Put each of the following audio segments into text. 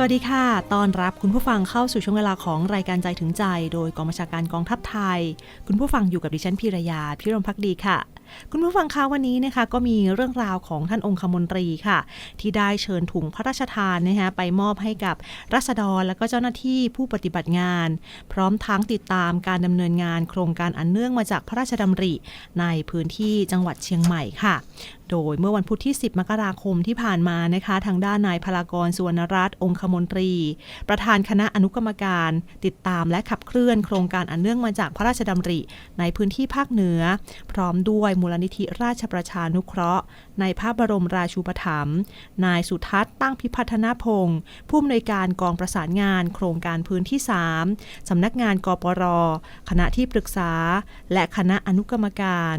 สวัสดีค่ะ ตอนรับคุณผู้ฟังเข้าสู่ช่วงเวลาของรายการใจถึงใจ โดยกองบัญชาการกองทัพไทย คุณผู้ฟังอยู่กับดิฉันพีรยา พิรมพักดีค่ะ คุณผู้ฟังคะวันนี้นะคะ ก็มีเรื่องราวของท่านองคมนตรีค่ะ ที่ได้เชิญถุงพระราชทานนะคะไปมอบให้กับรัษฎรและก็เจ้าหน้าที่ผู้ปฏิบัติงาน พร้อมทั้งติดตามการดำเนินงานโครงการอันเนื่องมาจากพระราชดำริ ในพื้นที่จังหวัดเชียงใหม่ค่ะ โดยเมื่อวันพุธที่ 10 มกราคมที่ผ่านมานะคะ ทางด้านนายพลากรสุวรรณรัตน์องคมนตรี ประธานคณะอนุกรรมการ ติดตามและขับเคลื่อนโครงการอันเนื่องมาจากพระราชดำริ ในพื้นที่ภาคเหนือ พร้อมด้วยมูลนิธิราชประชานุเคราะห์ ในพระบรมราชูปถัมภ์นายสุทัศน์ตั้งพิพัฒนพงศ์ผู้อำนวยการกองประสานงานโครงการพื้นที่ 3 สำนักงานกปร คณะที่ปรึกษา และคณะอนุกรรมการ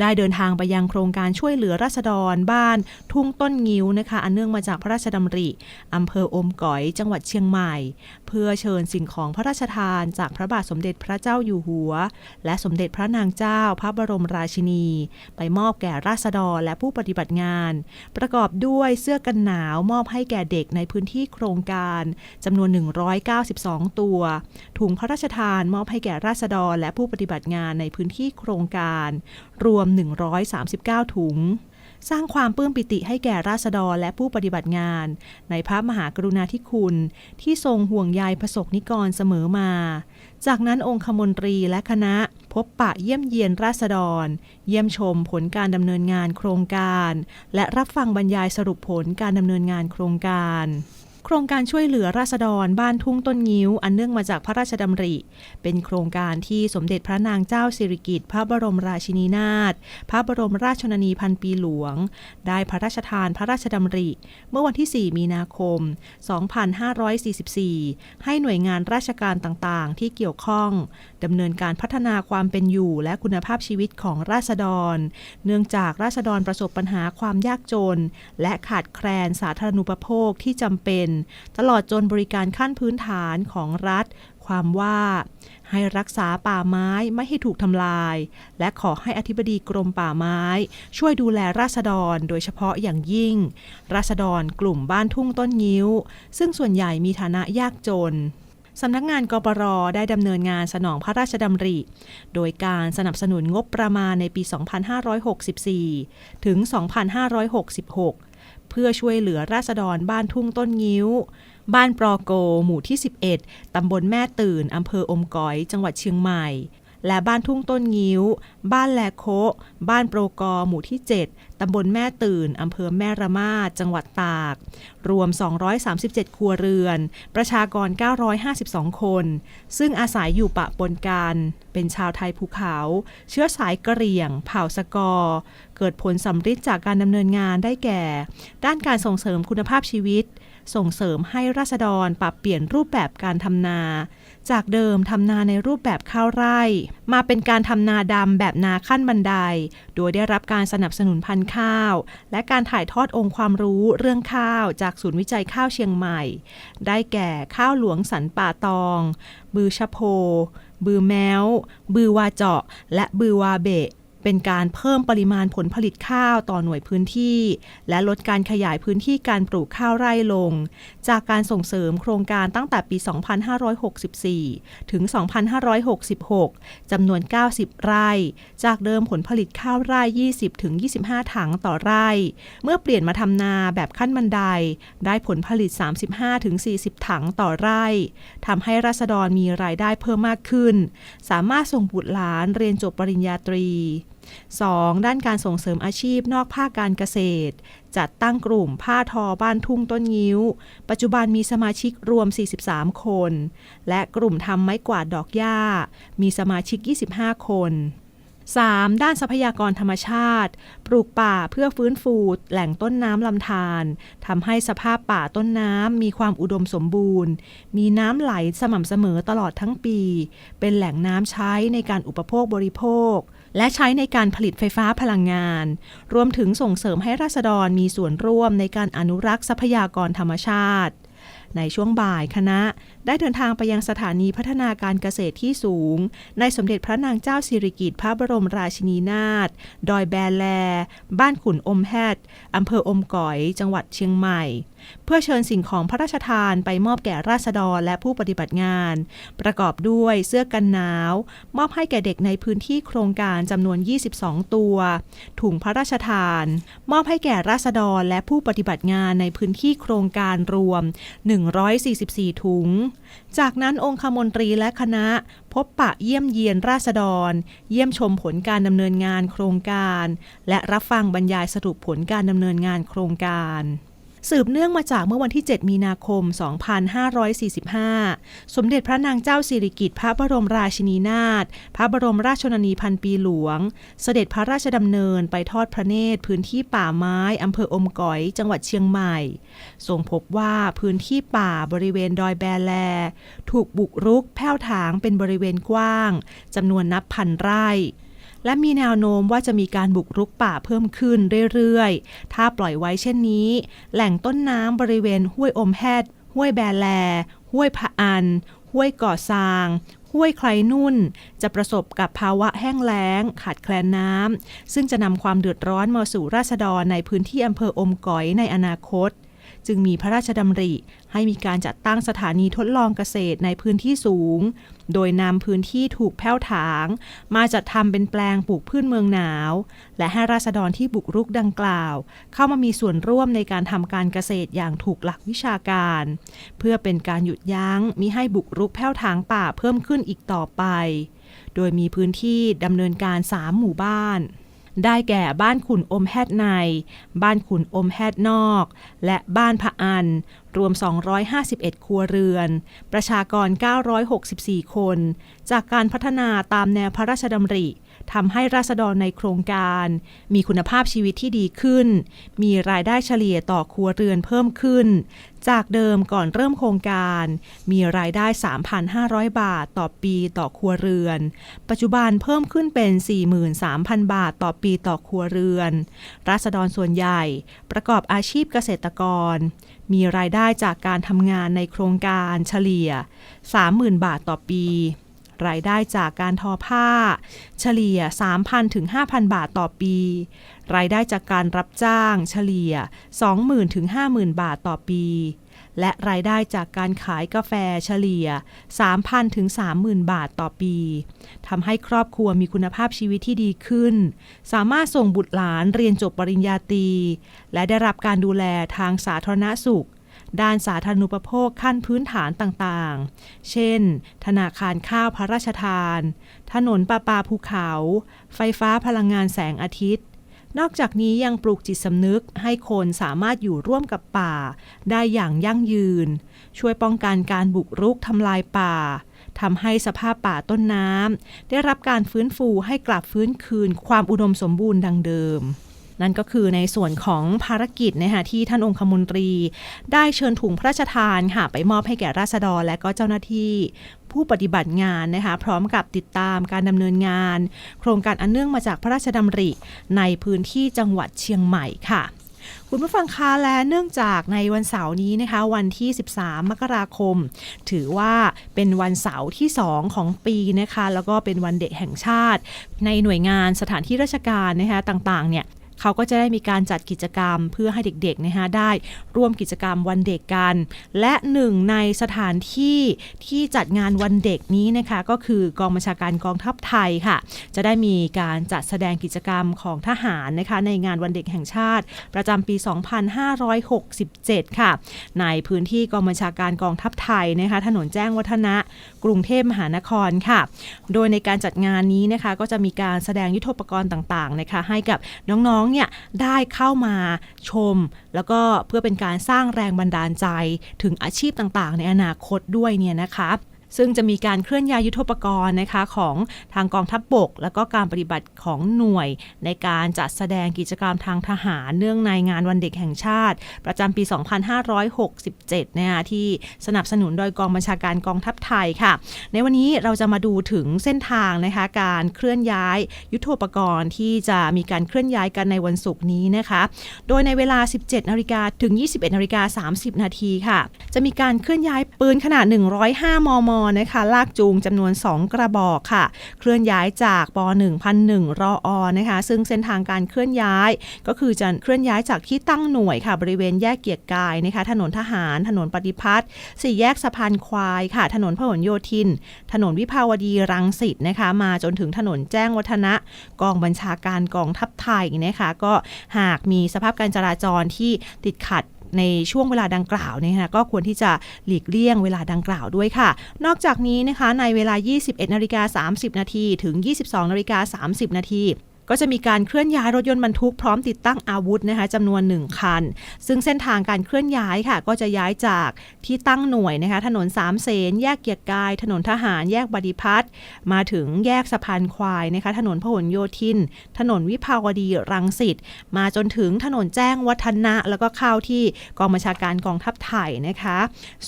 ได้เดินทางไปยังโครงการช่วยเหลือราษฎรบ้าน ทุ่งต้นงิ้วนะคะ อันเนื่องมาจากพระราชดำริอำเภออมก๋อย จังหวัดเชียงใหม่ เพื่อเชิญสิ่งของพระราชทานจากพระบาทสมเด็จพระเจ้าอยู่หัว และสมเด็จพระนางเจ้าพระบรมราชินี ไปมอบแก่ราษฎรและผู้ปฏิบัติงาน ประกอบด้วยเสื้อกันหนาวมอบให้แก่เด็กในพื้นที่โครงการจำนวน 192 ตัว ถุงพระราชทานมอบให้แก่ราษฎร และผู้ปฏิบัติงานในพื้นที่โครงการ รวม 139 ถุงสร้างความปลื้มปิติให้แก่ราษฎรและผู้ปฏิบัติงาน ในพระมหากรุณาธิคุณ ที่ทรงห่วงใยประสบนิกรเสมอมา จากนั้นองคมนตรีและคณะพบปะเยี่ยมเยียนราษฎร เยี่ยมชมผลการดำเนินงานโครงการ และรับฟังบรรยายสรุปผลการดำเนินงานโครงการ ครงการช่วยเหลือราษฎรบ้านทุ่งต้นงิ้ว อันเนื่องมาจากพระราชดำริ เป็นโครงการที่สมเด็จพระนางเจ้าสิริกิติ์พระบรมราชินีนาถพระบรมราชชนนีพันปีหลวง ได้พระราชทานพระราชดำริ เมื่อวันที่ 4 มีนาคม 2544 ให้หน่วยงานราชการต่างๆ ที่เกี่ยวข้องดำเนินการพัฒนาความเป็นอยู่และคุณภาพชีวิตของราษฎร เนื่องจากราษฎรประสบปัญหาความยากจน และขาดแคลนสาธารณูปโภคที่จำเป็นตลอดจนบริการขั้นพื้นฐานของรัฐ ความว่าให้รักษาป่าไม้ไม่ให้ถูกทำลาย และขอให้อธิบดีกรมป่าไม้ ช่วยดูแลราษฎรโดยเฉพาะอย่างยิ่ง ราษฎรกลุ่มบ้านทุ่งต้นงิ้ว ซึ่งส่วนใหญ่มีฐานะยากจนสำนักงานกปรได้ดำเนินงานสนองพระราชดำริ โดยการสนับสนุนงบประมาณในปี 2564 ถึง 2566 เพื่อช่วยเหลือราษฎรบ้านทุ่งต้นงิ้ว บ้านปรอโก หมู่ที่ 11 ตำบลแม่ตื่น อำเภออมก๋อย จังหวัดเชียงใหม่ และบ้านทุ่งต้นงิ้ว บ้านแลโคบ้านโปรกอหมู่ที่ 7 ตำบลแม่ตื่น อำเภอแม่ระมาดจังหวัดตาก รวม 237 ครัวเรือน ประชากร 952 คน ซึ่งอาศัยอยู่ปะปนกัน เป็นชาวไทยภูเขา เชื้อสายกะเหรี่ยง เผ่าสกอ เกิดผลสำฤทธิ์จากการดำเนินงานได้แก่ ด้านการส่งเสริมคุณภาพชีวิต ส่งเสริมให้ราษฎรปรับเปลี่ยนรูปแบบการทำนา จากเดิมทำนาในรูปแบบข้าวไร่ มาเป็นการทำนาดำแบบนาขั้นบันได โดยได้รับการสนับสนุนพันธุ์ข้าว และการถ่ายทอดองค์ความรู้เรื่องข้าวจากศูนย์วิจัยข้าวเชียงใหม่ ได้แก่ข้าวหลวงสันป่าตอง บือชะโพ บือแมวบือวาเจาะ และบือวาเบะ เป็นการเพิ่มปริมาณผลผลิตข้าวต่อหน่วยพื้นที่ และลดการขยายพื้นที่การปลูกข้าวไร่ลง จากการส่งเสริมโครงการตั้งแต่ปี 2564 ถึง 2566 จำนวน 90 ไร่ จากเดิมผลผลิตข้าวไร่ 20ถึง25 ถังต่อไร่ เมื่อเปลี่ยนมาทำนาแบบขั้นบันได ได้ผลผลิต 35ถึง40 ถังต่อไร่ทำให้ราษฎรมีรายได้เพิ่มมากขึ้น สามารถส่งบุตรหลานเรียนจบปริญญาตรี 2. ด้านการส่งเสริมอาชีพนอกภาคการเกษตร จัดตั้งกลุ่มผ้าทอบ้านทุ่งต้นงิ้ว ปัจจุบันมีสมาชิกรวม 43 คน และกลุ่มทำไม้กวาดดอกหญ้า มีสมาชิก 25 คน 3. ด้านทรัพยากรธรรมชาติ ปลูกป่าเพื่อฟื้นฟูแหล่งต้นน้ำลำธารทำให้สภาพป่าต้นน้ำมีความอุดมสมบูรณ์ มีน้ำไหลสม่ำเสมอตลอดทั้งปี เป็นแหล่งน้ำใช้ในการอุปโภคบริโภค และใช้ในการผลิตไฟฟ้าพลังงาน รวมถึงส่งเสริมให้ราษฎรมีส่วนร่วมในการอนุรักษ์ทรัพยากรธรรมชาติ ในช่วงบ่ายคณะได้เดินทางไปยังสถานีพัฒนาการเกษตรที่สูง ในสมเด็จพระนางเจ้าสิริกิติ์พระบรมราชินีนาถ ดอยแบแล บ้านขุนอมแฮดอำเภออมก๋อย จังหวัดเชียงใหม่ เพื่อเชิญสิ่งของพระราชทานไปมอบแก่ราษฎรและผู้ปฏิบัติงาน ประกอบด้วยเสื้อกันหนาว มอบให้แก่เด็กในพื้นที่โครงการจำนวน 22 ตัว ถุงพระราชทาน มอบให้แก่ราษฎรและผู้ปฏิบัติงานในพื้นที่โครงการรวม 144 ถุงจากนั้นองคมนตรีและคณะ พบปะเยี่ยมเยียนราษฎร เยี่ยมชมผลการดำเนินงานโครงการ และรับฟังบรรยายสรุปผลการดำเนินงานโครงการ สืบเนื่องมาจากเมื่อวันที่ 7 มีนาคม 2545 สมเด็จพระนางเจ้าสิริกิติ์พระบรมราชินีนาถ พระบรมราชชนนีพันปีหลวง เสด็จพระราชดำเนินไปทอดพระเนตร พื้นที่ป่าไม้อำเภออมก๋อย จังหวัดเชียงใหม่ ทรงพบว่าพื้นที่ป่าบริเวณดอยแบแล ถูกบุกรุกแผ่วถางเป็นบริเวณกว้างจำนวนนับพันไร่ และมีแนวโน้มว่าจะมีการบุกรุกป่าเพิ่มขึ้นเรื่อยๆ ถ้าปล่อยไว้เช่นนี้ แหล่งต้นน้ำบริเวณห้วยอมแฮดห้วยแบแล ห้วยพะอัน ห้วยก่อซางห้วยไคลนุ่นจะประสบกับภาวะแห้งแล้ง ขาดแคลนน้ำ ซึ่งจะนำความเดือดร้อนมาสู่ราษฎรในพื้นที่อำเภออมก๋อยในอนาคต จึงมีพระราชดำริ ให้มีการจัดตั้งสถานีทดลองเกษตรในพื้นที่สูง โดยนำพื้นที่ถูกแผ้วถาง มาจัดทำเป็นแปลงปลูกพืชเมืองหนาว และให้ราษฎรที่บุกรุกดังกล่าว เข้ามามีส่วนร่วมในการทำการเกษตรอย่างถูกหลักวิชาการ เพื่อเป็นการหยุดยั้งมิให้บุกรุกแผ้วถางป่าเพิ่มขึ้นอีกต่อไป โดยมีพื้นที่ดำเนินการ 3 หมู่บ้าน ได้แก่บ้านขุนอมแฮดใน บ้านขุนอมแฮดนอก และบ้านพะอัน รวม 251 ครัวเรือน ประชากร 964 คน จากการพัฒนาตามแนวพระราชดำริ ทำให้ราษฎรในโครงการ มีคุณภาพชีวิตที่ดีขึ้น มีรายได้เฉลี่ยต่อครัวเรือนเพิ่มขึ้น จากเดิมก่อนเริ่มโครงการ มีรายได้ 3,500 บาทต่อปีต่อครัวเรือน ปัจจุบันเพิ่มขึ้นเป็น 43,000 บาทต่อปีต่อครัวเรือน ราษฎรส่วนใหญ่ประกอบอาชีพเกษตรกร มีรายได้จากการทำงานในโครงการเฉลี่ย 30,000 บาทต่อปี รายได้จากการทอผ้า เฉลี่ย 3,000ถึง5,000 บาทต่อปี รายได้จากการรับจ้าง เฉลี่ย 20,000ถึง50,000 บาทต่อปี และรายได้จากการขายกาแฟเฉลี่ย 3,000ถึง30,000 บาทต่อปีทำให้ครอบครัวมีคุณภาพชีวิตที่ดีขึ้น สามารถส่งบุตรหลานเรียนจบปริญญาตรีและได้รับการดูแลทางสาธารณสุข ด้านสาธารณูปโภคขั้นพื้นฐานต่างๆ เช่น ธนาคารข้าวพระราชทาน ถนนประปาภูเขา ไฟฟ้าพลังงานแสงอาทิตย์ นอกจากนี้ยังปลูกจิตสำนึกให้คนสามารถอยู่ร่วมกับป่า ได้อย่างยั่งยืน ช่วยป้องกันการบุกรุกทำลายป่าทำให้สภาพป่าต้นน้ำได้รับการฟื้นฟูให้กลับฟื้นคืนความอุดมสมบูรณ์ดังเดิม นั่นก็คือในส่วนของภารกิจนะคะที่ท่านองคมนตรี ได้เชิญถุงพระราชทานค่ะไปมอบให้แก่ราษฎรและก็เจ้าหน้าที่ผู้ปฏิบัติงานนะคะพร้อมกับติดตามการดำเนินงาน โครงการอันเนื่องมาจากพระราชดำริ ในพื้นที่จังหวัดเชียงใหม่ค่ะคุณผู้ฟังคะและเนื่องจากในวันเสาร์นี้นะคะ วันที่ 13 มกราคม ถือว่าเป็นวันเสาร์ที่ 2 ของปีนะคะ แล้วก็เป็นวันเด็กแห่งชาติ ในหน่วยงานสถานที่ราชการนะคะต่างๆเนี่ย เขาก็จะได้มีการจัดกิจกรรมเพื่อให้เด็กๆนะคะได้ร่วมกิจกรรมวันเด็กกัน และหนึ่งในสถานที่ที่จัดงานวันเด็กนี้นะคะก็คือกองบัญชาการกองทัพไทยค่ะ จะได้มีการจัดแสดงกิจกรรมของทหารนะคะในงานวันเด็กแห่งชาติ ประจำปี 2567 ค่ะ ในพื้นที่กองบัญชาการกองทัพไทยนะคะถนนแจ้งวัฒนะกรุงเทพมหานครค่ะ โดยในการจัดงานนี้นะคะก็จะมีการแสดงยุทธปกรณ์ต่างๆนะคะให้กับน้องๆเนี่ยได้เข้ามาชม แล้วก็เพื่อเป็นการสร้างแรงบันดาลใจถึงอาชีพต่างๆ ในอนาคตด้วยเนี่ยนะคะ ซึ่งจะมีการเคลื่อนย้ายยุทธปกรณ์นะคะของทางกองทัพบบก และก็การปฏิบัติของหน่วย ในการจัดแสดงกิจกรรมทางทหารเนื่องในงานวันเด็กแห่งชาติ ประจำปี 2567นะคะที่สนับสนุนโดยกองบัญชาการกองทัพไทยค่ะ ในวันนี้เราจะมาดูถึงเส้นทางนะคะการเคลื่อนย้ายยุทธปกรณ์ที่จะมีการเคลื่อนย้ายกันในวันศุกร์นี้นะคะ โดยในเวลา 17นาฬิกาถึง 21นาฬิกา30 นาทีค่ะ จะมีการเคลื่อนย้ายปืนขนาด 105 มมนะคะลากจูงจำนวน 2 กระบอกค่ะ เคลื่อนย้ายจากป 1001 รออนะคะ ซึ่งเส้นทางการเคลื่อนย้าย ก็คือจะเคลื่อนย้ายจากที่ตั้งหน่วยค่ะ บริเวณแยกเกียรกายนะคะ ถนนทหาร ถนนปฏิพัฒน์สี่แยกสะพานควายค่ะ ถนนพหลโยธิน ถนนวิภาวดีรังสิตนะคะ มาจนถึงถนนแจ้งวัฒนะ กองบัญชาการกองทัพไทยนะคะ ก็หากมีสภาพการจราจรที่ติดขัดในช่วงเวลาดังกล่าวเนี่ยนะคะก็ควรที่จะหลีกเลี่ยงเวลาดังกล่าวด้วยค่ะนอกจากนี้นะคะในเวลา 21นาฬิกา30 นาทีถึง 22นาฬิกา30 นาที ก็จะมีการเคลื่อนย้ายรถยนต์บรรทุกพร้อมติดตั้งอาวุธนะคะจำนวน 1 คัน ซึ่งเส้นทางการเคลื่อนย้ายค่ะ ก็จะย้ายจากที่ตั้งหน่วยนะคะถนนสามเสนแยกเกียรติกาย ถนนทหารแยกบดิพัฒน์มาถึงแยกสะพานควายนะคะถนนพหลโยธิน ถนนวิภาวดีรังสิตมาจนถึงถนนแจ้งวัฒนะแล้วก็เข้าที่กองบัญชาการกองทัพไทยนะคะ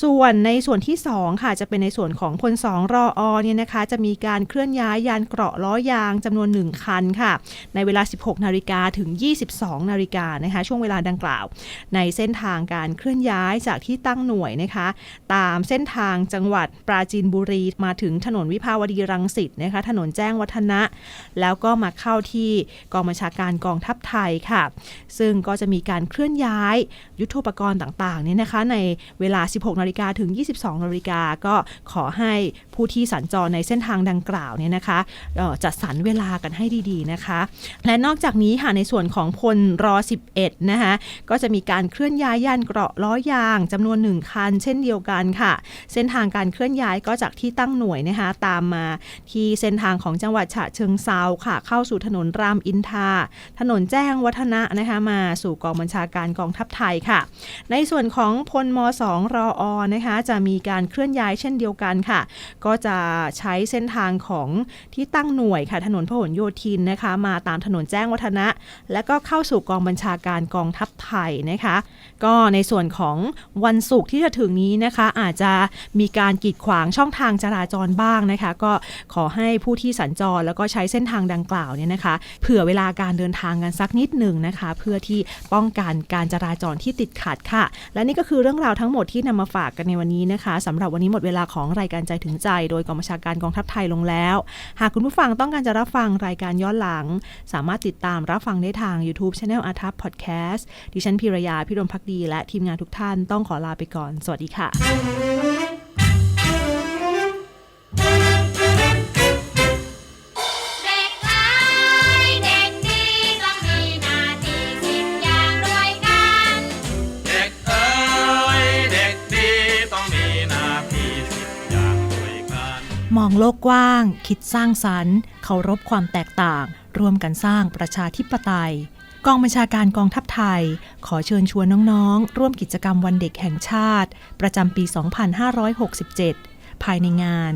ส่วนในส่วนที่ 2 ค่ะจะเป็นในส่วนของพล2รออเนี่ยนะคะ จะมีการเคลื่อนย้ายยานเกราะล้อยางจำนวน 1 คันค่ะในเวลา 16 นาฬิกาถึง 22 นาฬิกานะคะช่วงเวลาดังกล่าว ในเส้นทางการเคลื่อนย้ายจากที่ตั้งหน่วยนะคะตามเส้นทางจังหวัดปราจีนบุรีมาถึงถนนวิภาวดีรังสิตนะคะถนนแจ้งวัฒนะ แล้วก็มาเข้าที่กองบัญชาการกองทัพไทยค่ะ ซึ่งก็จะมีการเคลื่อนย้ายยุทธปกรณ์ต่างๆเนี่ยนะคะในเวลา 16 นาฬิกาถึง 22 นาฬิกาก็ขอให้ผู้ที่สัญจรในเส้นทางดังกล่าวเนี่ยนะคะจัดสรรเวลากันให้ดีๆนะคะ และนอกจากนี้ค่ะในส่วนของพลรอ 11 นะคะก็จะมีการเคลื่อนย้ายยานเกราะล้อยางจำนวนหนึ่งคัน เช่นเดียวกันค่ะ เส้นทางการเคลื่อนย้ายก็จากที่ตั้งหน่วยนะคะตามมาที่เส้นทางของจังหวัดฉะเชิงเซาค่ะ เข้าสู่ถนนรามอินทราถนนแจ้งวัฒนะนะคะมาสู่กองบัญชาการกองทัพไทยค่ะ ในส่วนของพลม 2 รออนะคะจะมีการเคลื่อนย้ายเช่นเดียวกันค่ะก็จะใช้เส้นทางของที่ตั้งหน่วยค่ะถนนพหลโยธินนะคะ มาตามถนนแจ้งวัฒนะ และก็เข้าสู่กองบัญชาการกองทัพไทยนะคะ ก็ในส่วนของวันศุกร์ที่จะถึงนี้นะคะ อาจจะมีการกีดขวางช่องทางจราจรบ้างนะคะ ก็ขอให้ผู้ที่สัญจรแล้วก็ใช้เส้นทางดังกล่าวเนี่ยนะคะ เผื่อเวลาการเดินทางกันสักนิดหนึ่งนะคะ เพื่อที่ป้องกันการจราจรที่ติดขัดค่ะ และนี่ก็คือเรื่องราวทั้งหมดที่นำมาฝากกันในวันนี้นะคะสำหรับวันนี้หมดเวลาของรายการใจถึงใจโดยกองบัญชาการกองทัพไทยลงแล้ว หากคุณผู้ฟังต้องการจะรับฟังรายการย้อนหลัง สามารถติดตามรับฟังได้ทาง YouTube Channel อาทัพพอดแคสต์ดิฉันพิรยาพิรมพักดี และทีมงานทุกท่านต้องขอลาไปก่อน สวัสดีค่ะ องโลกกว้าง คิดสร้างสรรค์เคารพความแตกต่าง ร่วมกันสร้างประชาธิปไตย กองบัญชาการกองทัพไทย ขอเชิญชวนน้องๆ ร่วมกิจกรรมวันเด็กแห่งชาติ ประจำปี 2567 ภายในงาน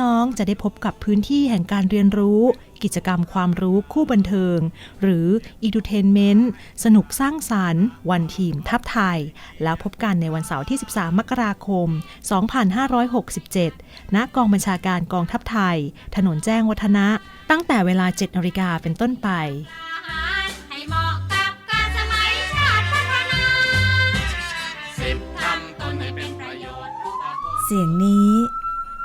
น้องๆ จะได้พบกับพื้นที่แห่งการเรียนรู้ กิจกรรมความรู้คู่บันเทิง หรือ edutainment สนุกสร้างสรรค์ วันทีมทัพไทย แล้วพบกันในวันเสาร์ที่ 13 มกราคม 2567 ณ กองบัญชาการกองทัพไทย ถนนแจ้งวัฒนะ ตั้งแต่เวลา 7นาฬิกาเป็นต้นไปอาหารให้เหมาะกับการสมัยชาติพัฒนาสิบทำตนให้เป็นประโยชน์ต่อผู้เสียงนี้